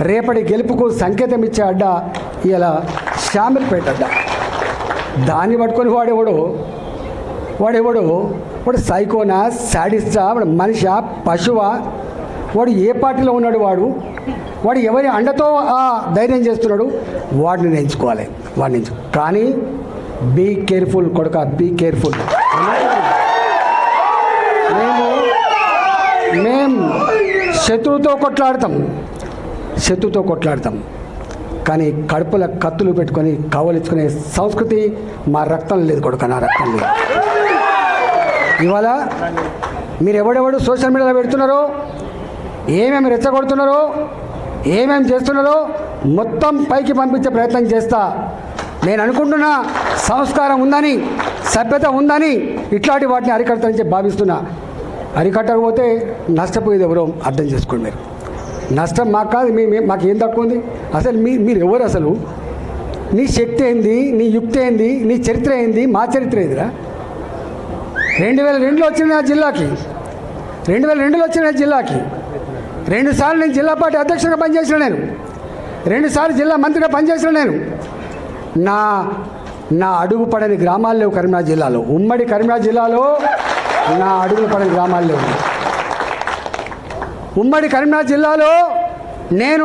రేపటి గెలుపుకు సంకేతం ఇచ్చే అడ్డ ఇలా షామిల్పేట అడ్డ. దాన్ని పట్టుకొని వాడేవాడు? వాడెవడు? వాడు సైకోనా శాడిస్టా వాడు మనిషా పశువా? వాడు ఏ పార్టీలో ఉన్నాడు వాడు? వాడు ఎవరి అండతో ఆ ధైర్యం చేస్తున్నాడు? వాడిని ఎంచుకోవాలి వాడిని ఎంచు కానీ బీ కేర్ఫుల్ కొడుక బీ కేర్ఫుల్. మేము మేము శత్రువుతో కొట్లాడతాం. శత్రుతో కొట్లాడతాం. కానీ కడుపుల కత్తులు పెట్టుకొని కవలించుకునే సంస్కృతి మా రక్తం లేదు కొడుక నా రక్తం లేదు. ఇవాళ మీరు ఎవడెవడు సోషల్ మీడియాలో పెడుతున్నారో ఏమేమి రెచ్చగొడుతున్నారో ఏమేమి చేస్తున్నారో మొత్తం పైకి పంపించే ప్రయత్నం చేస్తా. నేను అనుకుంటున్నా సంస్కారం ఉందని సభ్యత ఉందని ఇట్లాంటి వాటిని అరికడతానని చెప్పి భావిస్తున్నా. అరికట్టకపోతే నష్టపోయేది ఎవరో అర్థం చేసుకోండి మీరు. నష్టం మాకు కాదు మీ మాకు ఏం తక్కువ ఉంది? అసలు మీ మీరు ఎవరు అసలు? నీ శక్తి ఏంది? నీ యుక్తి ఏంది? నీ చరిత్ర ఏంది? మా చరిత్ర ఏందిరా? రెండు వేల రెండులో వచ్చిన నా జిల్లాకి. రెండు వేల రెండులో వచ్చిన నా జిల్లాకి. రెండుసార్లు నేను జిల్లా పార్టీ అధ్యక్షుడిగా పనిచేసిన నేను. రెండుసార్లు జిల్లా మంత్రిగా పనిచేసిన నేను. నా నా అడుగు పడని గ్రామాలు లేవు కరీంనగర్ జిల్లాలో. ఉమ్మడి కరీంనగర్ జిల్లాలో నా అడుగులు పడని గ్రామాలు లేవు. ఉమ్మడి కరీంనగర్ జిల్లాలో నేను